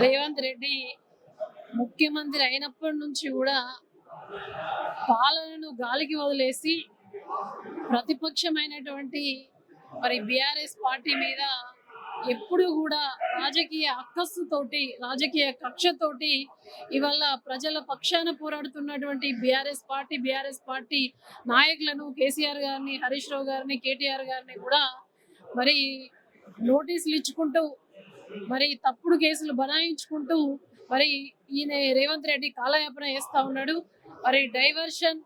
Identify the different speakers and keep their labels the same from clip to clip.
Speaker 1: రేవంత్ రెడ్డి ముఖ్యమంత్రి అయినప్పటి నుంచి కూడా పాలనను గాలికి వదిలేసి ప్రతిపక్షమైనటువంటి మరి బీఆర్ఎస్ పార్టీ మీద ఎప్పుడు కూడా రాజకీయ అక్కస్సుతోటి రాజకీయ కక్షతోటి ఇవాళ ప్రజల పక్షాన పోరాడుతున్నటువంటి బీఆర్ఎస్ పార్టీ బీఆర్ఎస్ పార్టీ నాయకులను కేసీఆర్ గారిని హరీష్ రావు గారిని కేటీఆర్ గారిని కూడా మరి నోటీసులు ఇచ్చుకుంటూ మరి తప్పుడు కేసులు బనాయించుకుంటూ మరి ఈయన రేవంత్ రెడ్డి కాలయాపన చేస్తా ఉన్నాడు. మరి డైవర్షన్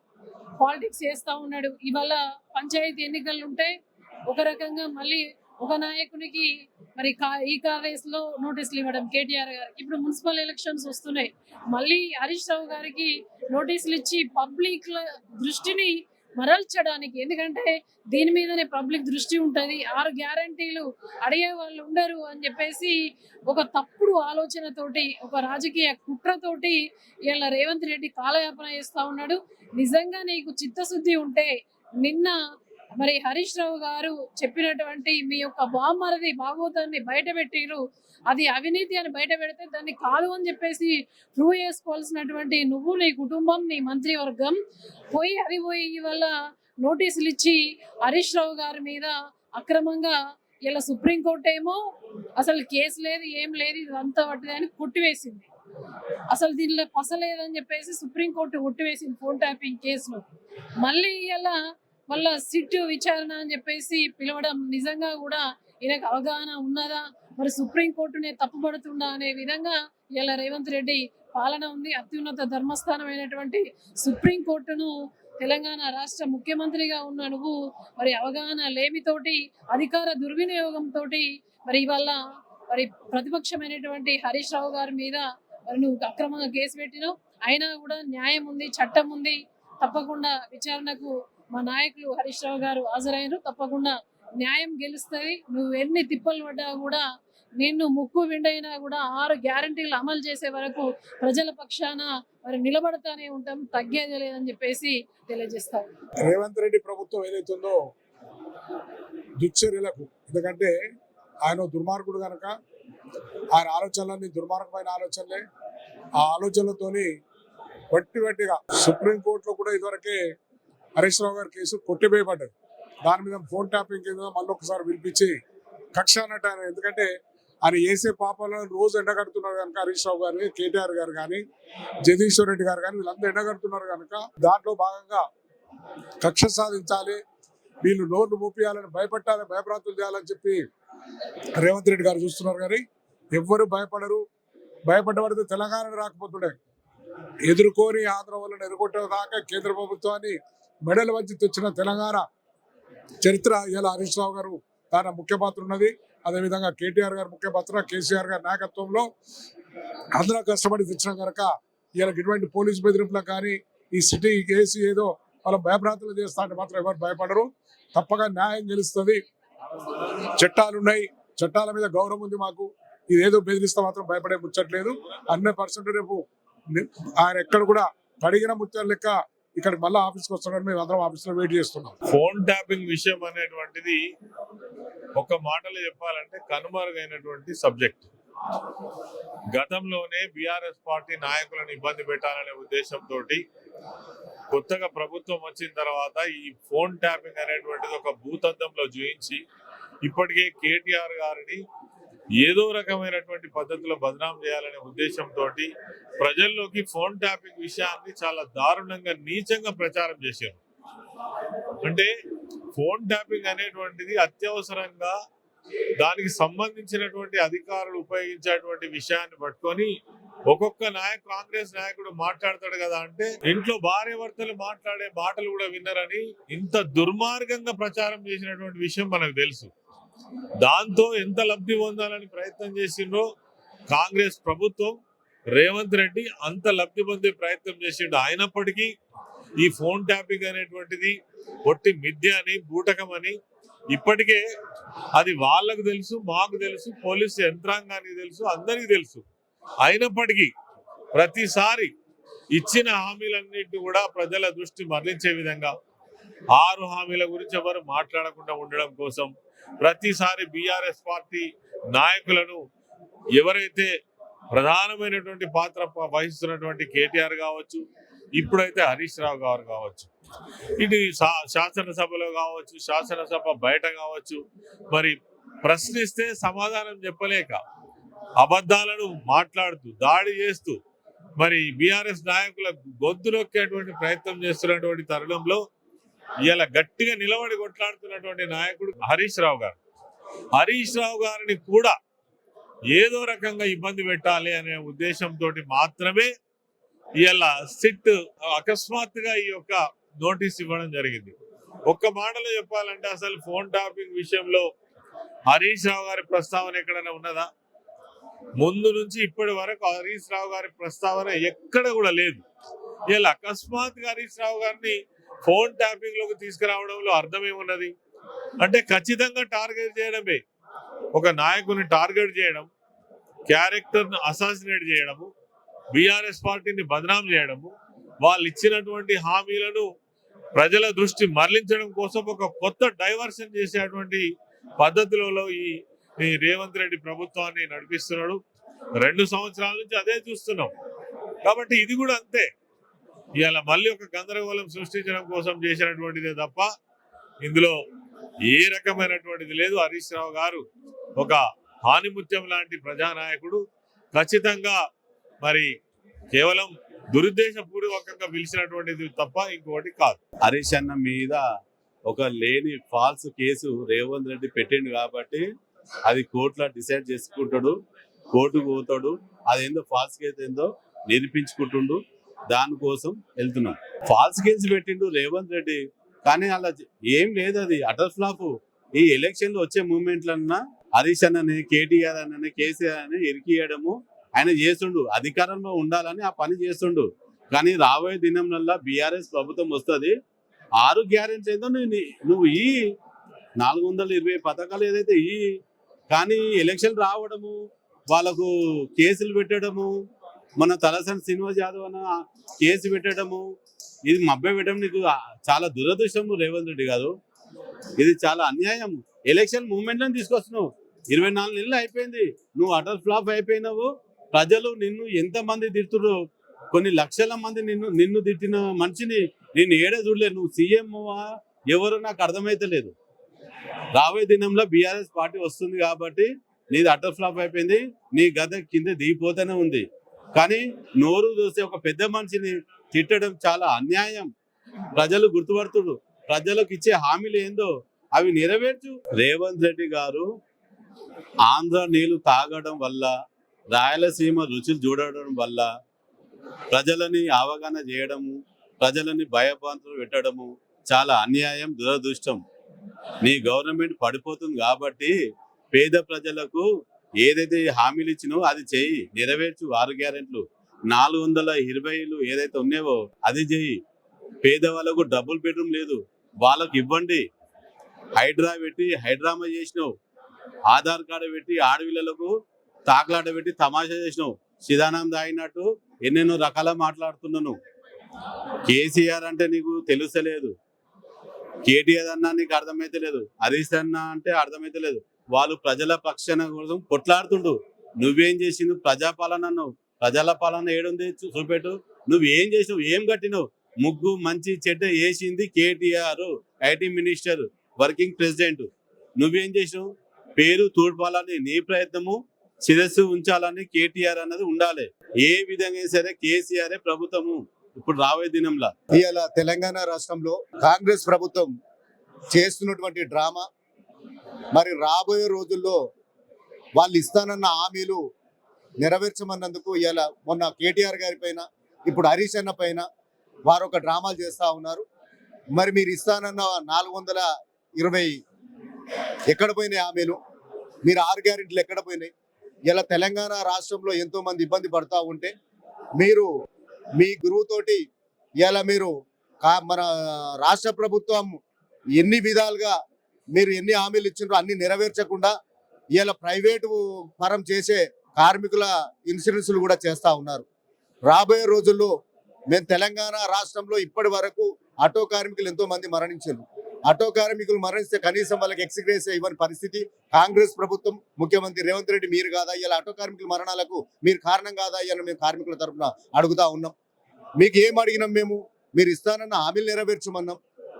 Speaker 1: పాలిటిక్స్ చేస్తా ఉన్నాడు. ఇవాళ పంచాయతీ ఎన్నికలు ఉంటే ఒక రకంగా మళ్ళీ ఒక నాయకునికి మరి కా- ఈ కాంగ్రెస్లో నోటీసులు ఇవ్వడం కేటీఆర్ గారికి. ఇప్పుడు మున్సిపల్ ఎలక్షన్స్ వస్తున్నాయి. మళ్ళీ హరీష్ రావు గారికి నోటీసులు ఇచ్చి పబ్లిక్ దృష్టిని మరల్చడానికి. ఎందుకంటే దీని మీదనే పబ్లిక్ దృష్టి ఉంటుంది. ఆరు గ్యారంటీలు అడిగే వాళ్ళు ఉండరు అని చెప్పేసి ఒక తప్పుడు ఆలోచనతోటి ఒక రాజకీయ కుట్రతోటి ఇలా రేవంత్ రెడ్డి కాలయాపన చేస్తా ఉన్నాడు. నిజంగా నీకు చిత్తశుద్ధి ఉంటే నిన్న మరి హరీష్ రావు గారు చెప్పినటువంటి మీ యొక్క బామ్మరది భాగవతాన్ని బయటపెట్టిరు అది అవినీతి అని బయట పెడితే దాన్ని కాదు అని చెప్పేసి ప్రూవ్ చేసుకోవాల్సినటువంటి నువ్వు నీ కుటుంబం నీ మంత్రివర్గం పోయి అది పోయి వల్ల నోటీసులు ఇచ్చి హరీష్ రావు గారి మీద అక్రమంగా ఇలా సుప్రీంకోర్టు ఏమో అసలు కేసు లేదు ఏం లేదు ఇదంతా పట్టిది అని కొట్టివేసింది. అసలు దీనిలో పసలేదని చెప్పేసి సుప్రీంకోర్టు కొట్టివేసింది ఫోన్ ట్యాపింగ్ కేసులో. మళ్ళీ ఇలా మళ్ళా సిట్ విచారణ అని చెప్పేసి పిలవడం నిజంగా కూడా ఈయనకు అవగాహన ఉన్నదా? మరి సుప్రీంకోర్టునే తప్పుపడుతుందా అనే విధంగా ఇలా రేవంత్ రెడ్డి పాలన ఉంది. అత్యున్నత ధర్మస్థానమైనటువంటి సుప్రీంకోర్టును తెలంగాణ రాష్ట్ర ముఖ్యమంత్రిగా ఉన్న నువ్వు మరి అవగాహన లేమితోటి అధికార దుర్వినియోగంతో మరి ఇవాళ మరి ప్రతిపక్షమైనటువంటి హరీష్ రావు గారి మీద మరి నువ్వు అక్రమంగా కేసు పెట్టినావు. అయినా కూడా న్యాయం ఉంది చట్టం ఉంది. తప్పకుండా విచారణకు మా నాయకులు హరీష్ రావు గారు హాజరైనరు తప్పకుండా న్యాయం గెలుస్తుంది. నువ్వు ఎన్ని తిప్పలు పడ్డా కూడా నిన్ను ముక్కు విండైనా కూడా ఆరు గ్యారంటీలు అమలు చేసే వరకు ప్రజల పక్షాన మరి నిలబడతానే ఉంటాం తగ్గేది లేదని చెప్పేసి తెలియజేస్తాం
Speaker 2: రేవంత్ రెడ్డి ప్రభుత్వం ఏదైతుందో దుశ్చర్యలకు. ఎందుకంటే ఆయన దుర్మార్గుడు కనుక ఆయన ఆలోచనలన్నీ దుర్మార్గమైన ఆలోచనలే. ఆ ఆలోచనలతోని వట్టి వట్టిగా సుప్రీంకోర్టులో కూడా ఇదివరకే హరీష్ రావు గారి కేసు కొట్టివేయబడ్డది. దాని మీద ఫోన్ ట్యాపింగ్ కింద మళ్ళీ ఒకసారి పిలిపించి కక్ష అన్నట్టు ఎందుకంటే ఆయన వేసే పాపాలను రోజు ఎండగడుతున్నారు కనుక హరీష్ రావు గారు కేటీఆర్ గారు కానీ జగదీశ్వర్ రెడ్డి గారు కానీ వీళ్ళందరూ ఎండగడుతున్నారు కనుక దాంట్లో భాగంగా కక్ష సాధించాలి వీళ్ళు నోర్లు మూపియాలని భయపెట్టాలి భయప్రాంతులు చేయాలని చెప్పి రేవంత్ రెడ్డి గారు చూస్తున్నారు కానీ ఎవ్వరు భయపడరు. భయపడ్డవారితో తెలంగాణ రాకపోతుండే. ఎదుర్కొని ఆంధ్ర వలన ఎదుర్కొట్టే దాకా కేంద్ర ప్రభుత్వాన్ని మెడల వంచి తెచ్చిన తెలంగాణ చరిత్ర ఇలా హరీష్ రావు గారు తన ముఖ్య పాత్ర ఉన్నది. అదేవిధంగా కేటీఆర్ గారు ముఖ్య పాత్ర కేసీఆర్ గారి నాయకత్వంలో అందరూ కష్టపడి తెచ్చిన కనుక ఇలా ఇటువంటి పోలీసు బెదిరింపులకు కానీ ఈ సిటీ కేసీ ఏదో వాళ్ళ భయభ్రాంతులు చేస్తా అంటే మాత్రం ఎవరు భయపడరు. తప్పగా న్యాయం గెలుస్తుంది. చట్టాలు ఉన్నాయి చట్టాల మీద గౌరవం ఉంది మాకు. ఇదేదో బెదిరిస్తే మాత్రం భయపడే ముచ్చట్లేదు. హండ్రెడ్ పర్సెంట్ రేపు ఆయన ఎక్కడ కూడా కడిగిన ముచ్చట లెక్క ఇక్కడికి మళ్ళీ ఆఫీస్కి వస్తున్నాడు మేము అందరం ఆఫీస్లో వెయిట్ చేస్తున్నాం.
Speaker 3: ఫోన్ ట్యాపింగ్ విషయం అనేటువంటిది ఒక మాటలో చెప్పాలంటే కనుమరుగైనటువంటి సబ్జెక్ట్ గతంలోనే బీఆర్ఎస్ పార్టీ నాయకులను ఇబ్బంది పెట్టాలనే ఉద్దేశంతో కొత్తగా ప్రభుత్వం వచ్చిన తర్వాత ఈ ఫోన్ ట్యాపింగ్ అనేటువంటిది ఒక భూతంతంలో చూయించి ఇప్పటికే కేటీఆర్ గారిని ఏదో రకమైనటువంటి పద్ధతిలో బదనాం చేయాలనే ఉద్దేశంతో ప్రజల్లోకి ఫోన్ ట్యాపింగ్ విషయాన్ని చాలా దారుణంగా నీచంగా ప్రచారం చేశారు. అంటే ఫోన్ ట్యాపింగ్ అనేటువంటిది అత్యవసరంగా దానికి సంబంధించినటువంటి అధికారులు ఉపయోగించేటువంటి విషయాన్ని పట్టుకొని ఒక్కొక్క నాయక కాంగ్రెస్ నాయకుడు మాట్లాడతాడు కదా అంటే ఇంట్లో భార్యభర్తలు మాట్లాడే మాటలు కూడా విన్నరని ఇంత దుర్మార్గంగా ప్రచారం చేసినటువంటి విషయం మనకు తెలుసు. దాంతో ఎంత లబ్ధి పొందాలని ప్రయత్నం చేసిండ్రో కాంగ్రెస్ ప్రభుత్వం రేవంత్ రెడ్డి అంత లబ్ధి పొందే ప్రయత్నం చేసిండు. అయినప్పటికీ ఈ ఫోన్ ట్యాపింగ్ అనేటువంటిది ఒట్టి మిథ్య అని బూటకం అని ఇప్పటికే అది వాళ్ళకు తెలుసు మాకు తెలుసు పోలీసు యంత్రాంగానికి తెలుసు అందరికీ తెలుసు. అయినప్పటికీ ప్రతిసారి ఇచ్చిన హామీలన్నింటినీ కూడా ప్రజల దృష్టి మరలించే విధంగా ఆరు హామీల గురించి ఎవరు మాట్లాడకుండా ఉండడం కోసం ప్రతిసారి బీఆర్ఎస్ పార్టీ నాయకులను ఎవరైతే ప్రధానమైనటువంటి పాత్ర వహిస్తున్నటువంటి కేటీఆర్ కావచ్చు ఇప్పుడైతే హరీష్ రావు గారు కావచ్చు ఇది శాసనసభలో కావచ్చు శాసనసభ బయట కావచ్చు మరి ప్రశ్నిస్తే సమాధానం చెప్పలేక అబద్ధాలను మాట్లాడుతూ దాడి చేస్తూ మరి బీఆర్ఎస్ నాయకుల గొంతు నొక్కేటువంటి ప్రయత్నం చేస్తున్నటువంటి తరుణంలో ఇలా గట్టిగా నిలబడి కొట్లాడుతున్నటువంటి నాయకుడు హరీష్ రావు గారు. హరీష్ రావు గారిని కూడా ఏదో రకంగా ఇబ్బంది పెట్టాలి అనే ఉద్దేశంతో మాత్రమే ఇలా సిట్ అకస్మాత్తుగా ఈ యొక్క నోటీస్ ఇవ్వడం జరిగింది. ఒక్క మాటలో చెప్పాలంటే అసలు ఫోన్ టాపింగ్ విషయంలో హరీష్ రావు గారి ప్రస్తావన ఎక్కడైనా ఉన్నదా? ముందు నుంచి ఇప్పటి వరకు హరీష్ రావు గారి ప్రస్తావన ఎక్కడ కూడా లేదు. ఇలా అకస్మాత్తుగా హరీష్ రావు గారిని ఫోన్ ట్యాపింగ్లోకి తీసుకురావడంలో అర్థం ఏమున్నది? అంటే ఖచ్చితంగా టార్గెట్ చేయడమే. ఒక నాయకుని టార్గెట్ చేయడం క్యారెక్టర్ను అసాసినేట్ చేయడము బీఆర్ఎస్ పార్టీని బదనాం చేయడము వాళ్ళు ఇచ్చినటువంటి హామీలను ప్రజల దృష్టి మరలించడం కోసం ఒక కొత్త డైవర్షన్ చేసేటువంటి పద్ధతులలో ఈ ఈ రేవంత్ రెడ్డి ప్రభుత్వాన్ని నడిపిస్తున్నాడు. రెండు సంవత్సరాల నుంచి అదే చూస్తున్నాం. కాబట్టి ఇది కూడా అంతే. ఇవాళ మళ్ళీ ఒక గందరగోళం సృష్టించడం కోసం చేసినటువంటిదే తప్ప ఇందులో ఏ రకమైనటువంటిది లేదు. హరీష్ రావు గారు ఒక హానిముత్యం లాంటి ప్రజానాయకుడు. ఖచ్చితంగా మరి కేవలం దురుద్దేశపూర్వకంగా పిలిచినటువంటిది తప్ప ఇంకోటి కాదు.
Speaker 4: హరీష్ అన్న మీద ఒక లేని ఫాల్స్ కేసు రేవంత్ రెడ్డి పెట్టిండు కాబట్టి అది కోర్టులో డిసైడ్ చేసుకుంటాడు కోర్టుకు పోతాడు. అదేందో ఫాల్స్ కేసు ఏందో నిరూపించుకుంటుండు. దానికోసం వెళ్తున్నాం. ఫాల్స్ కేసు పెట్టిండు రేవంత్ రెడ్డి. కానీ అలా ఏం లేదు అది. Utter flop. ఈ ఎలక్షన్లో వచ్చే మూమెంట్లన్నా హరీష్ అన్నని కేటీఆర్ అన్నని కేసీఆర్ అని ఇరికియడము ఆయన చేస్తుండు. అధికారంలో ఉండాలని ఆ పని చేస్తుండు. కానీ రాబోయే దినంలల్లా బీఆర్ఎస్ ప్రభుత్వం వస్తుంది. ఆరు గ్యారెంటీ ఏదో నువ్వు నువ్వు ఈ నాలుగు వందల ఇరవై పథకాలు ఏదైతే ఈ కానీ ఎలక్షన్ రావడము వాళ్ళకు కేసులు పెట్టడము మన తలసాని శ్రీనివాస్ యాదవ్ అన్న కేసు పెట్టడము ఇది మభ్య పెట్టడం నీకు చాలా దురదృష్టము రేవంత్ రెడ్డి గారు. ఇది చాలా అన్యాయం ఎలక్షన్ మూమెంట్లను తీసుకొస్తున్నావు. ఇరవై నాలుగు నెలలు అయిపోయింది. నువ్వు అటర్ ఫ్లాప్ అయిపోయినావు. ప్రజలు నిన్ను ఎంత మంది తిడుతున్నారు కొన్ని లక్షల మంది నిన్ను నిన్ను తిట్టిన మనిషిని నేను ఏడే చూడలేదు నువ్వు సీఎం ఎవరు నాకు అర్థమైతలేదు. రాబోయే దినంలో బీఆర్ఎస్ పార్టీ వస్తుంది కాబట్టి నీది అటర్ ఫ్లాప్ అయిపోయింది. నీ గద కింద దిగిపోతూనే ఉంది. కానీ నోరు చూస్తే ఒక పెద్ద మనిషిని తిట్టడం చాలా అన్యాయం. ప్రజలు గుర్తుపడుతుడు ప్రజలకు ఇచ్చే హామీలు ఏందో అవి నెరవేర్చు. రేవంత్ రెడ్డి గారు ఆంధ్ర నీళ్ళు తాగడం వల్ల రాయలసీమ రుచులు చూడడం వల్ల ప్రజలని అవగాహన చేయడము ప్రజలని భయభ్రాంతులు పెట్టడము చాలా అన్యాయం దురదృష్టం. నీ గవర్నమెంట్ పడిపోతుంది కాబట్టి పేద ప్రజలకు ఏదైతే హామీలు ఇచ్చినో అది చేయి నెరవేర్చు ఆరు గ్యారెంట్లు. నాలుగు వందల ఇరవైలు ఏదైతే ఉన్నాయో అది చేయి. పేదవాళ్ళకు డబుల్ బెడ్రూమ్ లేదు. వాళ్ళకు ఇవ్వండి. హైడ్రా పెట్టి హైడ్రామా చేసినావు. ఆధార్ కార్డు పెట్టి ఆడవిళ్ళకు తాకలాట పెట్టి తమాషా చేసినావు. సిదానం తాగినట్టు ఎన్నెన్నో రకాల మాట్లాడుతున్నాను. కేసీఆర్ అంటే నీకు తెలుసలేదు. కేటీఆర్ అన్నా నీకు అర్థమైతే లేదు హరీష్ అన్న అంటే అర్థమైతే లేదు వాళ్ళు ప్రజల పక్షాన కోసం కొట్లాడుతుండు. నువ్వేం చేసిండు? ప్రజాపాలన అన్నావు. ప్రజల పాలన ఏడుంది? చూపెట్టు. నువ్వు ఏం చేసినావు? ఏం కట్టినావు? ముగ్గు మంచి చెడ్డ వేసింది KTR IT minister working president. నువ్వేం చేసినావు? పేరు తూడ్పాలని నీ ప్రయత్నము శిరస్సు ఉంచాలని కేటీఆర్ అన్నది ఉండాలి. ఏ విధంగా సరే కేసీఆర్ ప్రభుత్వము. ఇప్పుడు రాబోయే దినంలో.
Speaker 5: ఇవాళ తెలంగాణ రాష్ట్రంలో కాంగ్రెస్ ప్రభుత్వం చేస్తున్నటువంటి డ్రామా మరి రాబోయే రోజుల్లో వాళ్ళు ఇస్తానన్న హామీలు నెరవేర్చమన్నందుకు ఇవాళ మొన్న కేటీఆర్ గారి పైన ఇప్పుడు హరీష్ అన్న పైన వారు ఒక డ్రామాలు చేస్తూ ఉన్నారు. మరి మీరు ఇస్తానన్న నాలుగు వందల ఇరవై ఎక్కడ పోయినాయి హామీలు? మీరు ఆరు గ్యారెంటీలు ఎక్కడ పోయినాయి? ఇలా తెలంగాణ రాష్ట్రంలో ఎంతో మంది ఇబ్బంది పడతా ఉంటే మీరు మీ గురువుతోటి ఇలా మీరు మన రాష్ట్ర ప్రభుత్వం ఎన్ని విధాలుగా మీరు ఎన్ని హామీలు ఇచ్చినారో అన్ని నెరవేర్చకుండా ఇలా ప్రైవేటు పరం చేసే కార్మికుల ఇన్సూరెన్సులు కూడా చేస్తా ఉన్నారు. రాబోయే రోజుల్లో మేము తెలంగాణ రాష్ట్రంలో ఇప్పటి వరకు ఆటో కార్మికులు ఎంతో మంది మరణించారు. ఆటో కార్మికులు మరణిస్తే కనీసం వాళ్ళకి ఎక్స్గ్రేస్ ఇవ్వని పరిస్థితి కాంగ్రెస్ ప్రభుత్వం ముఖ్యమంత్రి రేవంత్ రెడ్డి మీరు కాదా ఇలా ఆటో కార్మికుల మరణాలకు మీరు కారణం కాదా అని మేము కార్మికుల తరఫున అడుగుతా ఉన్నాం. మీకు ఏం అడిగినాం మేము? మీరు ఇస్తానన్న హామీలు నెరవేర్చమన్నాం.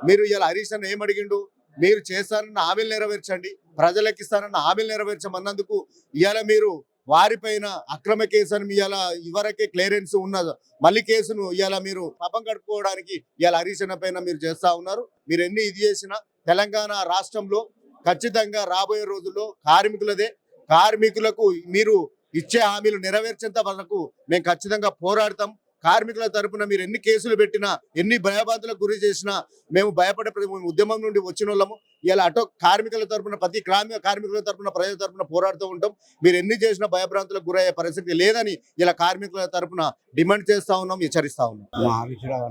Speaker 5: మీరు ఇలా హరీష్ అన్న ఏం అడిగిండు? మీరు చేస్తానన్న హామీలు నెరవేర్చండి. ప్రజలకు ఇస్తానన్న హామీలు నెరవేర్చమన్నందుకు ఇవాళ మీరు వారిపైన అక్రమ కేసు అని ఇవాళ ఇవరకే క్లియరెన్స్ ఉన్న మళ్ళీ కేసును ఇవాళ మీరు పపం కట్టుకోవడానికి ఇవాళ హరీష్ పైన మీరు చేస్తా ఉన్నారు. మీరు ఎన్ని ఇది చేసినా తెలంగాణ రాష్ట్రంలో ఖచ్చితంగా రాబోయే రోజుల్లో కార్మికులదే. కార్మికులకు మీరు ఇచ్చే హామీలు నెరవేర్చేంత వరకు మేము ఖచ్చితంగా పోరాడతాం. కార్మికుల తరపున మీరు ఎన్ని కేసులు పెట్టినా ఎన్ని భయబాధలకు గురి చేసినా మేము భయపడే ప్రతి- ఉద్యమం నుండి వచ్చిన వాళ్ళము. ఇలా అటో కార్మికుల తరపున ప్రతి గ్రామీణ కార్మికుల తరపున ప్రజల తరపున పోరాడుతూ ఉంటాం. మీరు ఎన్ని చేసినా భయభ్రాంతులకు గురయ్యే పరిస్థితి లేదని ఇలా కార్మికుల తరపున డిమాండ్ చేస్తా ఉన్నాం హెచ్చరిస్తా ఉన్నాం.
Speaker 6: మా హరీశ్రావు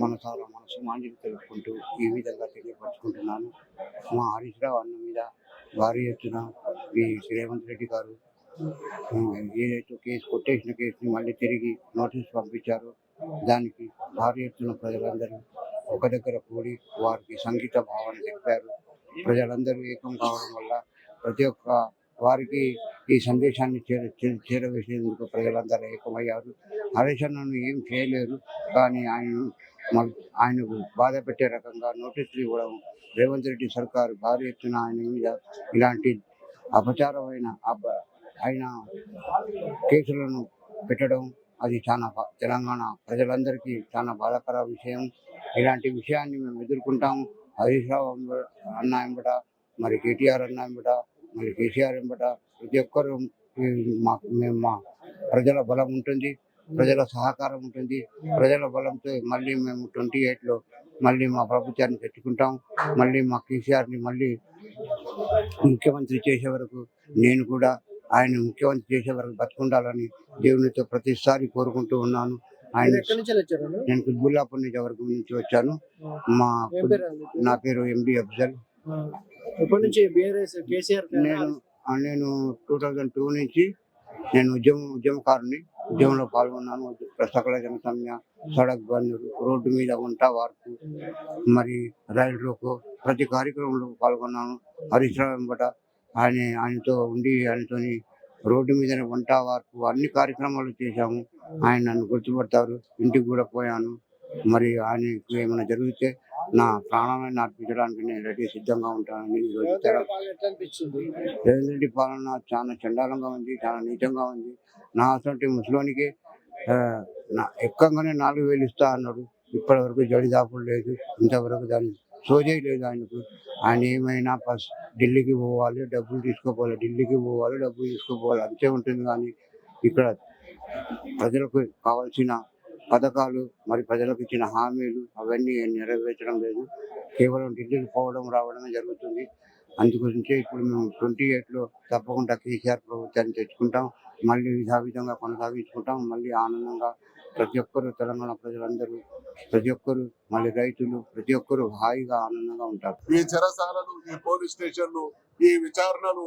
Speaker 6: మనసారా మనసు మాంజలి తెలుపుకుంటూ ఈ విధంగా తెలియపరుచుకుంటున్నాను. మా హరీశ్రావు అన్న మీద భారీ ఎత్తున ఈ రేవంత్ రెడ్డి గారు ఏదైతే కేసు కొట్టేసిన కేసుని మళ్ళీ తిరిగి నోటీస్ పంపించారు. దానికి భారీ ఎత్తున ప్రజలందరూ ఒక దగ్గర కూడి వారికి సంగీత భావన చెప్పారు. ప్రజలందరూ ఏకం కావడం వల్ల ప్రతి ఒక్క వారికి ఈ సందేశాన్ని చేర చేరవేసేందుకు ప్రజలందరూ ఏకమయ్యారు. హరీష్ అన్నను ఏం చేయలేరు. కానీ ఆయన ఆయనకు బాధ పెట్టే రకంగా నోటీసులు ఇవ్వడం రేవంత్ రెడ్డి సర్కారు భారీ ఎత్తున ఆయన మీద ఇలాంటి అపచారమైన ఆయన కేసులను పెట్టడం అది చాలా తెలంగాణ ప్రజలందరికీ చాలా బాధాకర విషయం. ఇలాంటి విషయాన్ని మేము ఎదుర్కొంటాం. హరీష్ రావు అన్న ఎంబట మరి కేటీఆర్ అన్న ఎంబట మరి కేసీఆర్ ఎంబట ప్రతి ఒక్కరు మా మేము మా ప్రజల బలం ఉంటుంది ప్రజల సహకారం ఉంటుంది. ప్రజల బలంతో మళ్ళీ మేము ట్వంటీ ఎయిట్లో మళ్ళీ మా ప్రభుత్వాన్ని తెచ్చుకుంటాం మళ్ళీ మా కేసీఆర్ని మళ్ళీ ముఖ్యమంత్రి చేసే వరకు నేను కూడా ఆయన ముఖ్యమంత్రి చేసే వరకు బతుకుండాలని దేవునితో ప్రతిసారి కోరుకుంటూ ఉన్నాను. ఆయన నేను కుత్బుల్లాపూర్ నియోజకవర్గం నుంచి వచ్చాను? మా? నా పేరు ఎండి అఫ్జల్? నేను నేను టూ థౌజండ్ టూ నుంచి నేను ఉద్యమ ఉద్యమకారుని ఉద్యమంలో పాల్గొన్నాను. సకల జనసమ్య సడక్ బంద్ రోడ్డు మీద వంట వార్పు మరి రైలు రోకో ప్రతి కార్యక్రమంలో పాల్గొన్నాను. హరీష్ రావు వెంబట ఆయన ఆయనతో ఉండి ఆయనతోని రోడ్డు మీదనే వంట వార్పు అన్ని కార్యక్రమాలు చేశాము. ఆయన నన్ను గుర్తుపడతారు. ఇంటికి కూడా పోయాను. మరి ఆయనకు ఏమైనా జరిగితే నా ప్రాణాలను అర్పించడానికి నేను రెడీ సిద్ధంగా ఉంటానని ఈరోజు
Speaker 7: రేవంత్ పాలన
Speaker 6: చాలా చండాలంగా ఉంది చాలా నీచంగా ఉంది. నా అసలు ముసలోనికి ఎక్కంగానే నాలుగు వేలు ఇస్తా అన్నాడు. ఇప్పటి వరకు జడి దాపుడు లేదు. ఇంతవరకు దాన్ని సోజే ఆయనకు. ఆయన ఏమైనా ఫస్ట్ ఢిల్లీకి పోవాలి డబ్బులు తీసుకోపోవాలి ఢిల్లీకి పోవాలి డబ్బులు తీసుకోపోవాలి అంతే ఉంటుంది కానీ ఇక్కడ ప్రజలకు కావాల్సిన పథకాలు మరి ప్రజలకు ఇచ్చిన హామీలు అవన్నీ నెరవేర్చడం లేదు. కేవలం ఢిల్లీకి పోవడం రావడమే జరుగుతుంది. అందుగురించే ఇప్పుడు మేము ట్వంటీ ఎయిట్లో తప్పకుండా కేసీఆర్ ప్రభుత్వాన్ని తెచ్చుకుంటాం. మళ్ళీ విధావిధంగా కొనసాగించుకుంటాం. మళ్ళీ ఆనందంగా ప్రతి ఒక్కరు తెలంగాణ ప్రజలందరూ ప్రతి ఒక్కరు మళ్ళీ రైతులు ప్రతి ఒక్కరు హాయిగా ఆనందంగా ఉంటారు.
Speaker 8: ఈ చెరసాలలు ఈ పోలీస్ స్టేషన్లు ఈ విచారణలు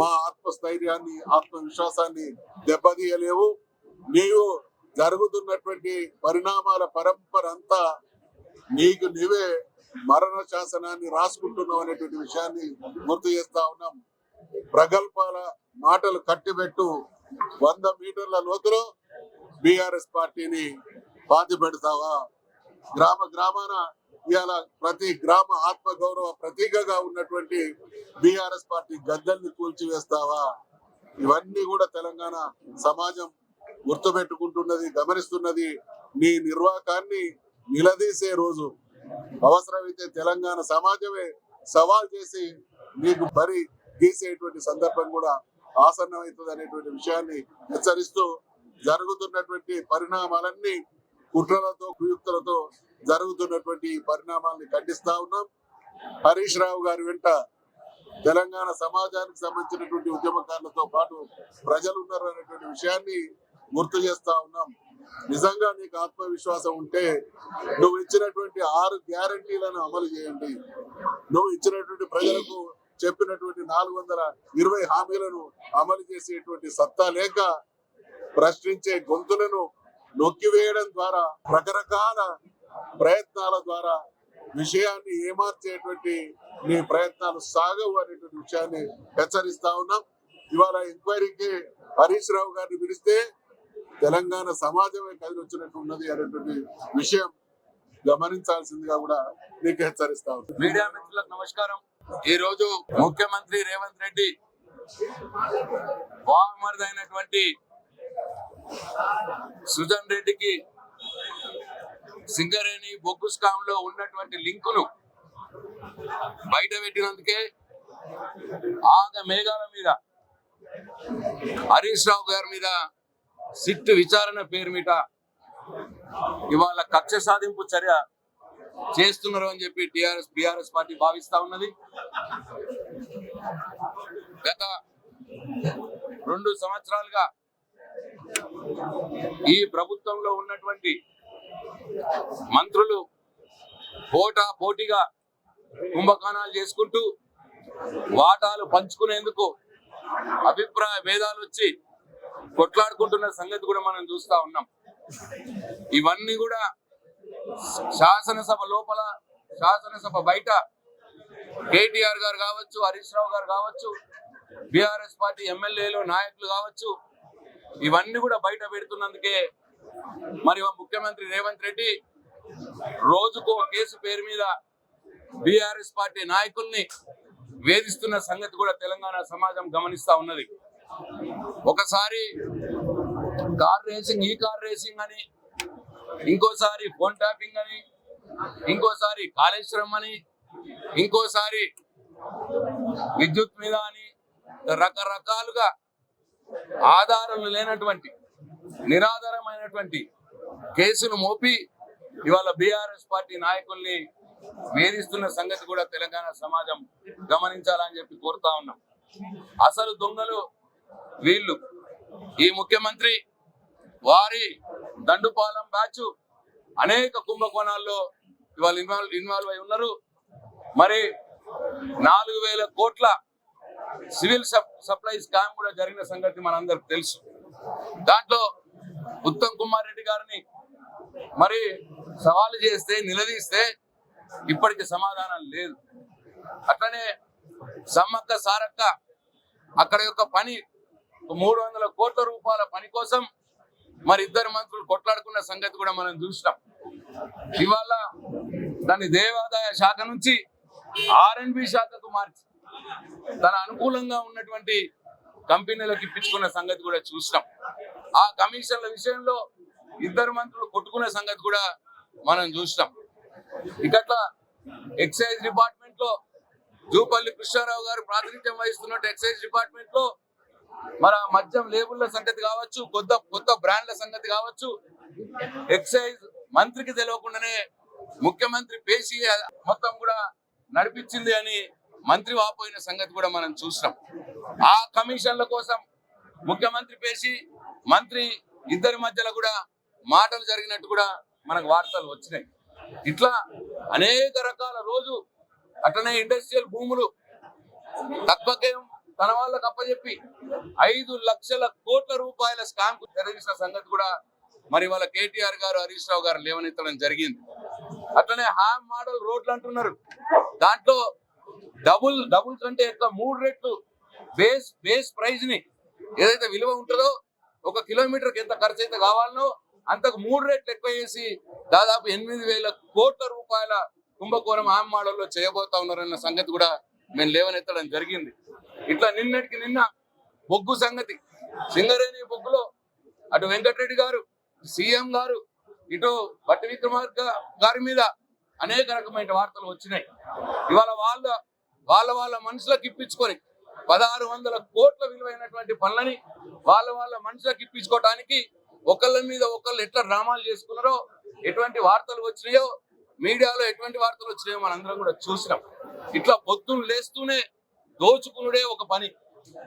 Speaker 8: మా ఆత్మస్థైర్యాన్ని ఆత్మవిశ్వాసాన్ని దెబ్బతీయలేవు. నీవు జరుగుతున్నటువంటి పరిణామాల పరంపర అంతా నీకు నీవే మరణ శాసనాన్ని రాసుకుంటున్నావు అనేటువంటి విషయాన్ని గుర్తు చేస్తా ఉన్నాం. ప్రగల్భాల మాటలు కట్టిబెట్టు వంద మీటర్ల లోతులో బీఆర్ఎస్ పార్టీని బాధ్య పెడతావా? గ్రామ గ్రామాన ఇవాళ ప్రతి గ్రామ ఆత్మ గౌరవ ప్రతీకగా ఉన్నటువంటి బీఆర్ఎస్ పార్టీ గద్దల్ని కూల్చివేస్తావా? ఇవన్నీ కూడా తెలంగాణ సమాజం గుర్తుపెట్టుకుంటున్నది గమనిస్తున్నది. నీ నిర్వాకాన్ని నిలదీసే రోజు. అవసరమైతే తెలంగాణ సమాజమే సవాల్ చేసి నీకు బరి గీసేటువంటి సందర్భం కూడా ఆసన్నమవుతుంది అనేటువంటి విషయాన్ని హెచ్చరిస్తూ జరుగుతున్నటువంటి పరిణామాలన్నీ కుట్రలతో కుయుక్తులతో జరుగుతున్నటువంటి పరిణామాలని పరిణామాల్ని ఖండిస్తా ఉన్నాం. హరీష్ రావు గారి వెంట తెలంగాణ సమాజానికి సంబంధించినటువంటి ఉద్యమకారులతో పాటు ప్రజలు ఉన్నారు అనేటువంటి విషయాన్ని గుర్తు చేస్తా ఉన్నాం. నిజంగా నీకు ఆత్మవిశ్వాసం ఉంటే నువ్వు ఇచ్చినటువంటి ఆరు గ్యారంటీలను అమలు చేయండి. నువ్వు ఇచ్చినటువంటి ప్రజలకు చెప్పినటువంటి నాలుగు వందల ఇరవై హామీలను అమలు చేసేటువంటి సత్తా లేక ప్రశ్నించే గొంతులను నొక్కివేయడం ద్వారా రకరకాల ప్రయత్నాల ద్వారా విషయాన్ని ఏమార్చేటువంటి నీ ప్రయత్నాలు సాగవు అనేటువంటి విషయాన్ని హెచ్చరిస్తా ఉన్నాం. ఇవాళ ఎంక్వైరీకి హరీష్ రావు గారిని పిలిస్తే తెలంగాణ సమాజమే కదిలొచ్చినట్టు ఉన్నది అనేటువంటి విషయం గమనించాల్సిందిగా కూడా నీకు హెచ్చరిస్తా ఉన్నాం.
Speaker 9: మీడియా మిత్రులకు నమస్కారం. ఈ రోజు ముఖ్యమంత్రి రేవంత్ రెడ్డి బావమరిదైనటువంటి సుజన్ రెడ్డికి సింగరేణి బొగ్గు స్కామ్లో ఉన్నటువంటి లింకును బయట పెట్టినందుకే ఆగ మేఘాల మీద. హరీష్ రావు గారి మీద సిట్ విచారణ పేరు మీద ఇవాళ కక్ష సాధింపు చర్య చేస్తున్నారు అని చెప్పి టిఆర్ఎస్ బిఆర్ఎస్ పార్టీ భావిస్తా ఉన్నది. గత రెండు సంవత్సరాలుగా ఈ ప్రభుత్వంలో ఉన్నటువంటి మంత్రులు పోటా పోటీగా కుంభకోణాలు చేసుకుంటూ వాటాలు పంచుకునేందుకు అభిప్రాయ భేదాలు వచ్చి కొట్లాడుకుంటున్న సంగతి కూడా మనం చూస్తా ఉన్నాం. ఇవన్నీ కూడా శాసనసభ లోపల శాసనసభ బయట కేటీఆర్ గారు కావచ్చు హరీష్ రావు గారు కావచ్చు బీఆర్ఎస్ పార్టీ ఎమ్మెల్యేలు నాయకులు కావచ్చు ఇవన్నీ కూడా బయట పెడుతున్నందుకే మరి ముఖ్యమంత్రి రేవంత్ రెడ్డి రోజుకు కేసు పేరు మీద బీఆర్ఎస్ పార్టీ నాయకుల్ని వేధిస్తున్న సంగతి కూడా తెలంగాణ సమాజం గమనిస్తా ఉన్నది. ఒకసారి కార్ రేసింగ్ ఈ కార్ రేసింగ్ అని ఇంకోసారి ఫోన్ ట్యాపింగ్ అని ఇంకోసారి కాళేశ్వరం అని ఇంకోసారి విద్యుత్ మీద అని రకరకాలుగా ఆధారాలు లేనటువంటి నిరాధారమైనటువంటి కేసులు మోపి ఇవాళ బీఆర్ఎస్ పార్టీ నాయకుల్ని వేధిస్తున్న సంగతి కూడా తెలంగాణ సమాజం గమనించాలని చెప్పి కోరుతా ఉన్నాం. అసలు దొంగలు వీళ్ళు. ఈ ముఖ్యమంత్రి వారి దండుపాలెం బ్యాచ్ అనేక కుంభకోణాల్లో ఇవాళ ఇన్వాల్వ్ ఇన్వాల్వ్ అయి ఉన్నారు. మరి నాలుగు వేల కోట్ల సివిల్ సప్లై స్కామ్ కూడా జరిగిన సంగతి మనందరికి తెలుసు. దాంట్లో ఉత్తమ్ కుమార్ రెడ్డి గారిని మరి సవాలు చేస్తే నిలదీస్తే ఇప్పటికి సమాధానం లేదు. అట్లనే సమ్మక్క సారక్క అక్కడ యొక్క పని మూడు వందల కోట్ల రూపాయల పని కోసం మరి ఇద్దరు మంత్రులు కొట్లాడుకున్న సంగతి కూడా మనం చూసినాం. ఇవాళ దాని దేవాదాయ శాఖ నుంచి ఆర్ఎన్బి శాఖకు మార్చి తన అనుకూలంగా ఉన్నటువంటి కంపెనీలకు ఇప్పించుకున్న సంగతి కూడా చూసినాం. ఆ కమిషన్ల విషయంలో ఇద్దరు మంత్రులు కొట్టుకున్న సంగతి కూడా మనం చూసినాం. ఇకట్లా ఎక్సైజ్ డిపార్ట్మెంట్లో జూపల్లి కృష్ణారావు గారు ప్రాతినిధ్యం వహిస్తున్నట్టు ఎక్సైజ్ డిపార్ట్మెంట్లో మన మద్యం లేబుల్ల సంగతి కావచ్చు కొత్త కొత్త బ్రాండ్ల సంగతి కావచ్చు ఎక్సైజ్ మంత్రికి తెలియకుండానే ముఖ్యమంత్రి పేసి మొత్తం కూడా నడిపించింది అని మంత్రి వాపోయిన సంగతి కూడా మనం చూసినాం. ఆ కమిషన్ల కోసం ముఖ్యమంత్రి పేసి మంత్రి ఇద్దరి మధ్యలో కూడా మాటలు జరిగినట్టు కూడా మనకు వార్తలు వచ్చినాయి. ఇట్లా అనేక రకాల రోజు అట్లనే ఇండస్ట్రియల్ భూములు తక్కువకేం తన వాళ్ళకు అప్పచెప్పి ఐదు లక్షల కోట్ల రూపాయల స్కామ్కు సంగతి కూడా మరి వాళ్ళ కేటీఆర్ గారు హరీష్ రావు గారు లేవనెత్తడం జరిగింది. అట్లనే హామ్ మోడల్ రోడ్లు అంటున్నారు. దాంట్లో డబుల్ డబుల్ కంటే ఎట్లా మూడు రెట్లు బేస్ బేస్ ప్రైజ్ని ఏదైతే విలువ ఉంటుందో ఒక కిలోమీటర్ ఎంత ఖర్చు అయితే కావాలనో అంతకు మూడు రెట్లు ఎక్కువ చేసి దాదాపు ఎనిమిది వేల కోట్ల రూపాయల కుంభకోణం ఆమ్మాడల్లో చేయబోతా ఉన్నారన్న సంగతి కూడా మేము లేవనెత్తడం జరిగింది. ఇట్లా నిన్నటికి నిన్న బొగ్గు సంగతి. సింగరేణి బొగ్గులో అటు వెంకటరెడ్డి గారు సీఎం గారు ఇటు భట్టి విక్రమార్క గారి మీద అనేక రకమైన వార్తలు వచ్చినాయి. ఇవాళ వాళ్ళ వాళ్ళ వాళ్ళ మనుషులకు ఇప్పించుకొని పదహారు వందల కోట్ల విలువైనటువంటి పనులని వాళ్ళ వాళ్ళ మనుషులకు ఇప్పించుకోవటానికి ఒకళ్ళ మీద ఒకళ్ళు ఎట్లా డ్రామాలు చేసుకున్నారో ఎటువంటి వార్తలు వచ్చినాయో మీడియాలో ఎటువంటి వార్తలు వచ్చినాయో మనందరం కూడా చూసినాం. ఇట్లా పొద్దున్న లేస్తూనే దోచుకునుడే ఒక పని.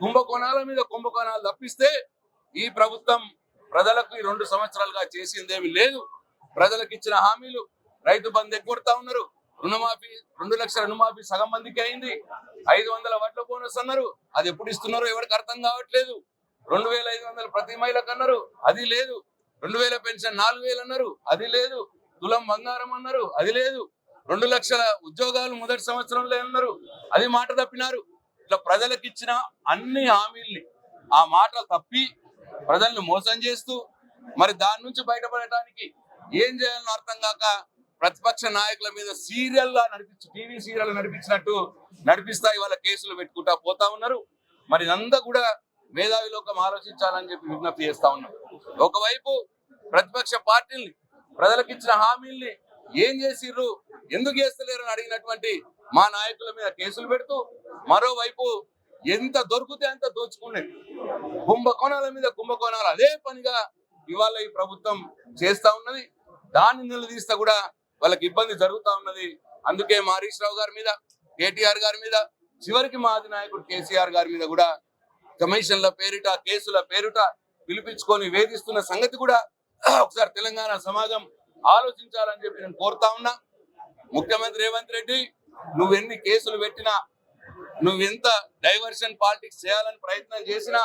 Speaker 9: కుంభకోణాల మీద కుంభకోణాలు తప్పిస్తే ఈ ప్రభుత్వం ప్రజలకు ఈ రెండు సంవత్సరాలుగా చేసిందేమి లేదు. ప్రజలకు ఇచ్చిన హామీలు రైతు బంధు ఎగ్గొడతా ఉన్నారు. రుణమాఫీ రెండు లక్షల రుణమాఫీ సగం మందికి అయింది. ఐదు వందల వడ్ల బోనస్ అన్నారు. అది ఎప్పుడు ఇస్తున్నారో ఎవరికి అర్థం కావట్లేదు. రెండు వేల ఐదు వందలు ప్రతి మహిళకు అన్నారు. అది లేదు. రెండు వేల పెన్షన్ నాలుగు వేలు అన్నారు. అది లేదు. తులం బంగారం అన్నారు. అది లేదు. రెండు లక్షల ఉద్యోగాలు మొదటి సంవత్సరంలో అన్నారు. అది మాట తప్పినారు. ఇట్లా ప్రజలకు ఇచ్చిన అన్ని హామీల్ని ఆ మాటలు తప్పి ప్రజల్ని మోసం చేస్తూ మరి దాని నుంచి బయటపడటానికి ఏం చేయాలని అర్థం కాక ప్రతిపక్ష నాయకుల మీద సీరియల్గా నడిపించి టీవీ సీరియల్ నడిపించినట్టు నడిపిస్తా ఇవాళ కేసులు పెట్టుకుంటా పోతా ఉన్నారు. మరి ఇదంతా కూడా మేధావి లోకం ఆలోచించాలని చెప్పి విజ్ఞప్తి చేస్తా ఉన్నాం. ఒకవైపు ప్రతిపక్ష పార్టీల్ని ప్రజలకు ఇచ్చిన హామీల్ని ఏం చేసిర్రు ఎందుకు చేస్తలేరు అని అడిగినటువంటి మా నాయకుల మీద కేసులు పెడుతూ మరోవైపు ఎంత దొరికితే అంత దోచుకునేది కుంభకోణాల మీద కుంభకోణాలు అదే పనిగా ఇవాళ ఈ ప్రభుత్వం చేస్తా ఉన్నది. దాన్ని నిలదీస్తే కూడా వాళ్ళకి ఇబ్బంది జరుగుతా ఉన్నది. అందుకే మా హరీష్ రావు గారి మీద కేటీఆర్ గారి మీద చివరికి మా అధినాయకుడు కేసీఆర్ గారి మీద కూడా కమిషన్ల పేరిట కేసుల పేరిట పిలిపించుకొని వేధిస్తున్న సంగతి కూడా ఒకసారి తెలంగాణ సమాజం ఆలోచించాలని చెప్పి నేను కోరుతా ఉన్నా. ముఖ్యమంత్రి రేవంత్ రెడ్డి నువ్వెన్ని కేసులు పెట్టినా నువ్వెంత డైవర్షన్ పాలిటిక్స్ చేయాలని ప్రయత్నం చేసినా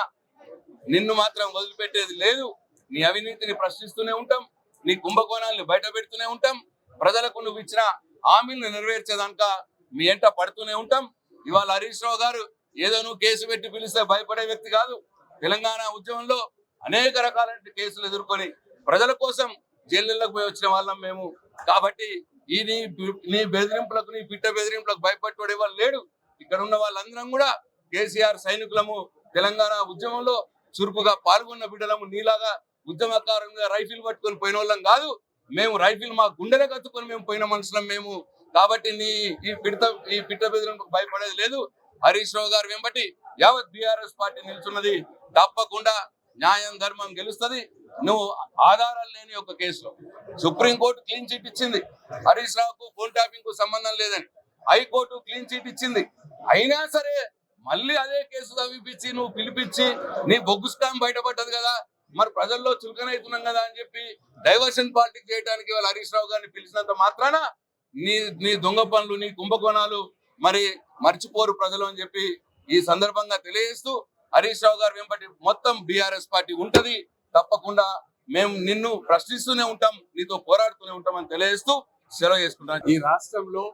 Speaker 9: నిన్ను మాత్రం వదిలిపెట్టేది లేదు. నీ అవినీతిని ప్రశ్నిస్తూనే ఉంటాం. నీ కుంభకోణాలను బయట పెడుతూనే ఉంటాం. ప్రజలకు నువ్వు ఇచ్చిన హామీలను నెరవేర్చేదాక మీ ఎంట పడుతూనే ఉంటాం. ఇవాళ హరీష్ రావు గారు ఏదో నువ్వు కేసు పెట్టి పిలిస్తే భయపడే వ్యక్తి కాదు. తెలంగాణ ఉద్యమంలో అనేక రకాలైన కేసులు ఎదుర్కొని ప్రజల కోసం జైళ్ళకు పోయి వచ్చిన వాళ్ళం మేము. కాబట్టి ఈ నీ నీ బెదిరింపులకు నీ పిట్ట బెదిరింపులకు భయపడేవాడు వాళ్ళు లేడు. ఇక్కడ ఉన్న వాళ్ళందరం కూడా కేసీఆర్ సైనికులము తెలంగాణ ఉద్యమంలో చురుకుగా పాల్గొన్న బిడ్డలము నీలాగా ఉద్యమకారంగా రైఫిల్ పట్టుకొని పోయిన వాళ్ళం కాదు. మేము రైఫిల్ మా గుండెనే కత్తుకొని మేము పోయిన మనుషులం మేము. కాబట్టి నీ ఈ పిడత ఈ పిట్ట బెదిరింపుకు భయపడేది లేదు. హరీష్ రావు గారు వెంబటి యావత్ బీఆర్ఎస్ పార్టీ నిల్చున్నది. తప్పకుండా న్యాయం ధర్మం గెలుస్తుంది. నువ్వు ఆధారాలు లేని ఒక కేసులో సుప్రీంకోర్టు క్లీన్ చిట్ ఇచ్చింది. హరీష్ రావుకు ఫోన్ ట్యాపింగ్కు సంబంధం లేదని హైకోర్టు క్లీన్ చిట్ ఇచ్చింది. అయినా సరే మళ్ళీ అదే కేసు చదివిపించి నువ్వు పిలిపించి నీ బొగ్గు స్కామ్ బయటపడ్డది కదా. మరి ప్రజల్లో చులకనవుతున్నాం కదా అని చెప్పి డైవర్షన్ పార్టీ చేయడానికి వాళ్ళు హరీష్ రావు గారిని పిలిచినంత మాత్రాన నీ నీ దొంగ పనులు నీ కుంభకోణాలు మరి మర్చిపోరు ప్రజలు అని చెప్పి ఈ సందర్భంగా తెలియజేస్తూ హరీష్ రావు గారు వెంబడి మొత్తం బీఆర్ఎస్ పార్టీ ఉంటది. తప్పకుండా మేము నిన్ను ప్రశ్నిస్తూనే ఉంటాం నీతో పోరాడుతూనే ఉంటామని తెలియజేస్తూ సెలవు చేసుకుంటాను
Speaker 10: ఈ రాష్ట్రంలో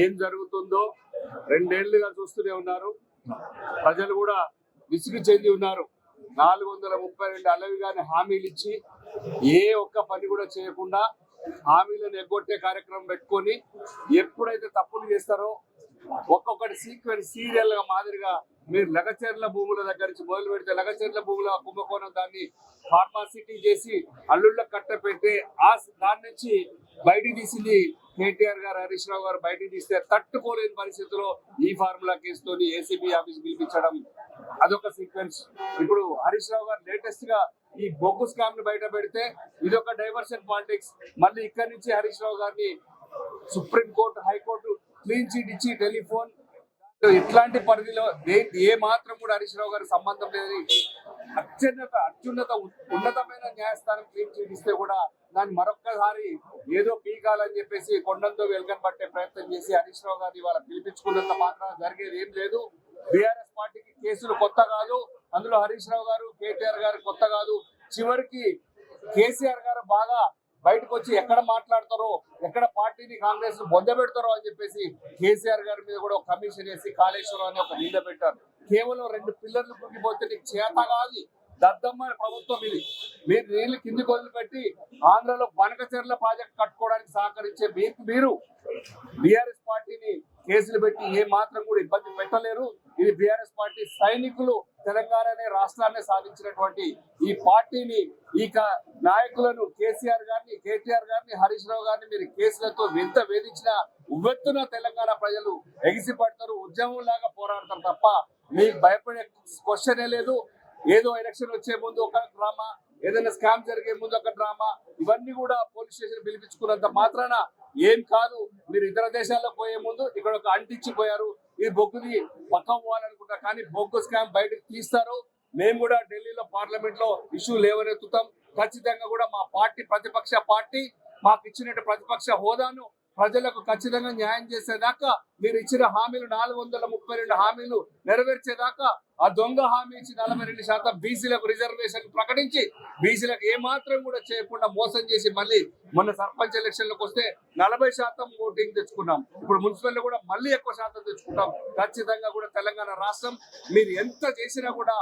Speaker 10: ఏం జరుగుతుందో రెండేళ్ళుగా చూస్తూనే ఉన్నారు. ప్రజలు కూడా విసుగు చెంది ఉన్నారు. నాలుగు వందల ముప్పై రెండు అలవి కానీ హామీలు ఇచ్చి ఏ ఒక్క పని కూడా చేయకుండా హామీలను ఎగ్గొట్టే కార్యక్రమం పెట్టుకొని ఎప్పుడైతే తప్పులు చేస్తారో ఒక్కొక్కటి సీక్వెన్స్ సీరియల్గా మాదిరిగా మీరు లగచర్ల భూముల దగ్గర నుంచి మొదలు పెడితే లగచర్ల భూముల కుంభకోణం దాన్ని ఫార్మాసిటీ చేసి అల్లుళ్ళ కట్ట పెట్టి ఆ దాని నుంచి బయటికి తీసింది కేటీఆర్ గారు హరీష్ రావు గారు బయటికి తీస్తే తట్టుకోలేని పరిస్థితిలో ఈ ఫార్ములా కేసుతో ఏసీబీ ఆఫీస్ పిలిపించడం అదొక సీక్వెన్స్ ఇప్పుడు హరీష్ రావు గారు లేటెస్ట్గా ఈ బొగ్గు స్కామ్ని బయట పెడితే ఇదొక డైవర్షన్ పాలిటిక్స్ మళ్ళీ ఇక్కడి నుంచి హరీష్ రావు గారిని supreme court high court clean chit ఇచ్చి టెలిఫోన్. ఇట్లాంటి పరిధిలో ఏ మాత్రం కూడా హరీష్ రావు గారికి సంబంధం లేదని అత్యున్నత అత్యున్నత ఉన్నతమైన న్యాయస్థానం క్లీన్ చీట్ ఇస్తే కూడా దాన్ని మరొక్కసారి ఏదో పీకాలని చెప్పేసి కొండంతో వెల్కన్ పట్టే ప్రయత్నం చేసి హరీష్ రావు గారిని వాళ్ళ పిలిపించుకున్నంత మాత్రం జరిగేది ఏం లేదు. బీఆర్ఎస్ పార్టీకి కేసులు కొత్త కాదు. అందులో హరీష్ రావు గారు కేటీఆర్ గారు కొత్త కాదు. చివరికి కేసీఆర్ గారు బాగా బయటకు వచ్చి ఎక్కడ మాట్లాడతారో ఎక్కడ పార్టీని కాంగ్రెస్ బొద్ద పెడతారో అని చెప్పేసి కేసీఆర్ గారి మీద కూడా ఒక కమిషన్ వేసి కాళేశ్వరం అని ఒక నీళ్ళ పెట్టారు. కేవలం రెండు పిల్లర్లు కుంగిపోతే నీకు చేత కాదు. దద్దమ్మ ప్రభుత్వం ఇది. మీరు నీళ్ళు కిందికి వదిలిపెట్టి ఆంధ్రలో బనకచెర్ల ప్రాజెక్ట్ కట్టుకోవడానికి సహకరించే మీకు మీరు బీఆర్ఎస్ పార్టీని కేసులు పెట్టి ఏ మాత్రం కూడా ఇబ్బంది పెట్టలేరు. ఇది బీఆర్ఎస్ పార్టీ సైనికులు తెలంగాణ అనే రాష్ట్రాన్ని సాధించినటువంటి ఈ పార్టీని ఇక నాయకులను కేసీఆర్ గారిని కేటీఆర్ గారిని హరీష్ రావు గారిని మీరు కేసులతో ఎంత వేధించినా ఉవ్వెత్తున తెలంగాణ ప్రజలు ఎగిసిపడతారు ఉద్యమం లాగా పోరాడతారు తప్ప మీకు భయపడే క్వశ్చనే లేదు. ఏదో ఎలక్షన్ వచ్చే ముందు ఒక డ్రామా ఏదైనా స్కామ్ జరిగే ముందు ఒక డ్రామా ఇవన్నీ కూడా పోలీస్ స్టేషన్ పిలిపించుకున్నంత మాత్రాన ఏం కాదు. మీరు ఇతర దేశాల్లో పోయే ముందు ఇక్కడ ఒక అంటించిపోయారు ఈ బొగ్గుది పక్కన పోవాలనుకుంటారు కానీ బొగ్గు స్కామ్ బయటకు తీస్తారు. మేము కూడా ఢిల్లీలో పార్లమెంట్లో ఇష్యూ లేవనెత్తుతాం. ఖచ్చితంగా కూడా మా పార్టీ ప్రతిపక్ష పార్టీ మాకు ఇచ్చినట్టు ప్రతిపక్ష హోదాను ప్రజలకు ఖచ్చితంగా న్యాయం చేసేదాకా మీరు ఇచ్చిన హామీలు నాలుగు వందల ముప్పై రెండు హామీలు నెరవేర్చేదాకా ఆ దొంగ హామీ ఇచ్చి నలభై రెండు శాతం బీసీలకు రిజర్వేషన్ ప్రకటించి బీసీలకు ఏమాత్రం కూడా చేయకుండా మోసం చేసి మళ్ళీ మొన్న సర్పంచ్ ఎలక్షన్లకు వస్తే నలభై శాతం ఓటింగ్ తెచ్చుకున్నాం. ఇప్పుడు మున్సిపల్ కూడా మళ్ళీ ఎక్కువ శాతం తెచ్చుకుంటాం. ఖచ్చితంగా కూడా తెలంగాణ రాష్ట్రం మీరు ఎంత చేసినా కూడా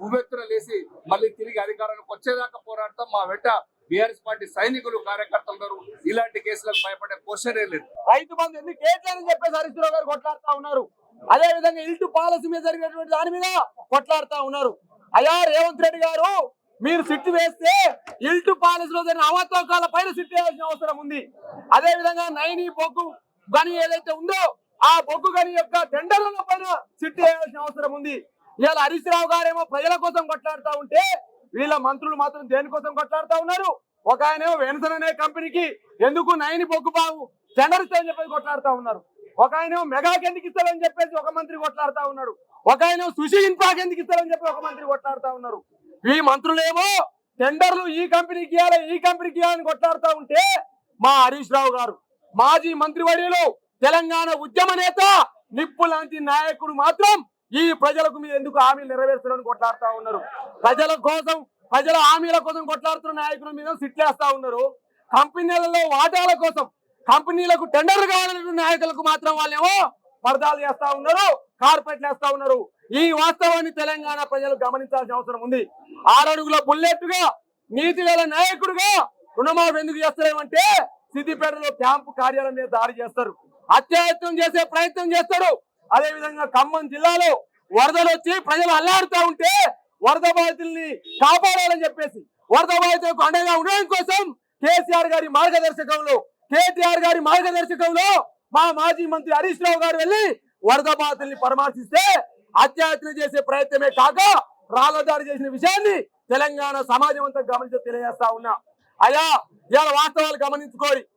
Speaker 10: ఉవ్వెత్తున లేసి మళ్ళీ తిరిగి అధికారానికి వచ్చేదాకా పోరాడతాం. మా వెంట బీఆర్ఎస్ పార్టీ సైనికులు కార్యకర్తలు ఇలాంటి కేసులకు భయపడే క్వశ్చనే లేదు.
Speaker 11: రైతు బంధు ఎందుకు కేట్లేదని చెప్పేసి హరీశ్రావు గారు కొట్లాడుతా ఉన్నారు. అదే విధంగా ఇల్టు పాలసీ మీద జరిగినటువంటి దాని మీద కొట్లాడుతా ఉన్నారు. అయ్యా రేవంత్ రెడ్డి గారు మీరు సిట్టు వేస్తే ఇల్టు పాలసీలో జరిగిన అవతోకాల పైన సిట్టు వేయాల్సిన అవసరం ఉంది. అదే విధంగా నైని బొగ్గు గని ఏదైతే ఉందో ఆ బొగ్గు గని యొక్క టెండర్ల పైన సిట్టు వేయాల్సిన అవసరం ఉంది. ఇవాళ హరీష్ రావు గారేమో ప్రజల కోసం కొట్లాడుతా ఉంటే వీళ్ళ మంత్రులు మాత్రం దేనికోసం కొట్లాడుతా ఉన్నారు? ఒక ఆయనేమో వెనసన్ అనే కంపెనీకి ఎందుకు నయని బొగ్గు టెండర్ ఇస్తాయని చెప్పేసి కొట్లాడుతా ఉన్నారు. ఒక ఆయన మెగాకి ఎందుకు ఇస్తారని చెప్పేసి ఒక మంత్రి కొట్లాడుతా ఉన్నాడు ఒక ఆయన సుషి ఇన్ఫాక్ ఎందుకు ఇస్తారని చెప్పి ఒక మంత్రి కొట్లాడుతా ఉన్నారు. ఈ మంత్రులేమో టెండర్లు ఈ కంపెనీకి ఇవ్వాలి ఈ కంపెనీకి ఇవ్వాలని కొట్లాడుతా ఉంటే మా హరీష్ రావు గారు మాజీ మంత్రివర్యులు తెలంగాణ ఉద్యమ నేత నిప్పు లాంటి నాయకుడు మాత్రం ఈ ప్రజలకు మీరు ఎందుకు హామీలు నెరవేర్చాలని కొట్లాడుతా ఉన్నారు? ప్రజల కోసం ప్రజల హామీల కోసం కొట్లాడుతున్న నాయకుల మీద సిట్లేస్తా ఉన్నారు. కంపెనీలలో వాటాల కోసం కంపెనీలకు టెండర్ కావాలనే నాయకులకు మాత్రం వాళ్ళేమో పరదాలు చేస్తా ఉన్నారు కార్పెట్లు వేస్తా ఉన్నారు. ఈ వాస్తవాన్ని తెలంగాణ ప్రజలు గమనించాల్సిన అవసరం ఉంది. ఆరడుగుల బుల్లెట్గా నీతి గల నాయకుడుగా రుణమాఫీ ఎందుకు చేస్తారేమంటే సిద్దిపేటలో క్యాంపు కార్యాలయం మీద దాడి చేస్తారు. అత్యాయత్నం చేసే ప్రయత్నం చేస్తారు. అదే విధంగా ఖమ్మం జిల్లాలో వరదలు వచ్చి ప్రజలు అల్లాడుతూ ఉంటే వరద బాధితుల్ని కాపాడాలని చెప్పేసి వరద బాధితులకు అండగా ఉండడం కోసం కేసీఆర్ గారి మార్గదర్శకంలో కేటీఆర్ గారి మార్గదర్శకంలో మా మాజీ మంత్రి హరీష్ రావు గారు వెళ్ళి వరద బాధితుల్ని పరామర్శిస్తే అత్యాచన చేసే ప్రయత్నమే కాక రాళ్ళ చేసిన విషయాన్ని తెలంగాణ సమాజం అంతా గమనించి తెలియజేస్తా ఉన్నా. అయ్యా ఇవాళ వాస్తవాలు గమనించుకోరి.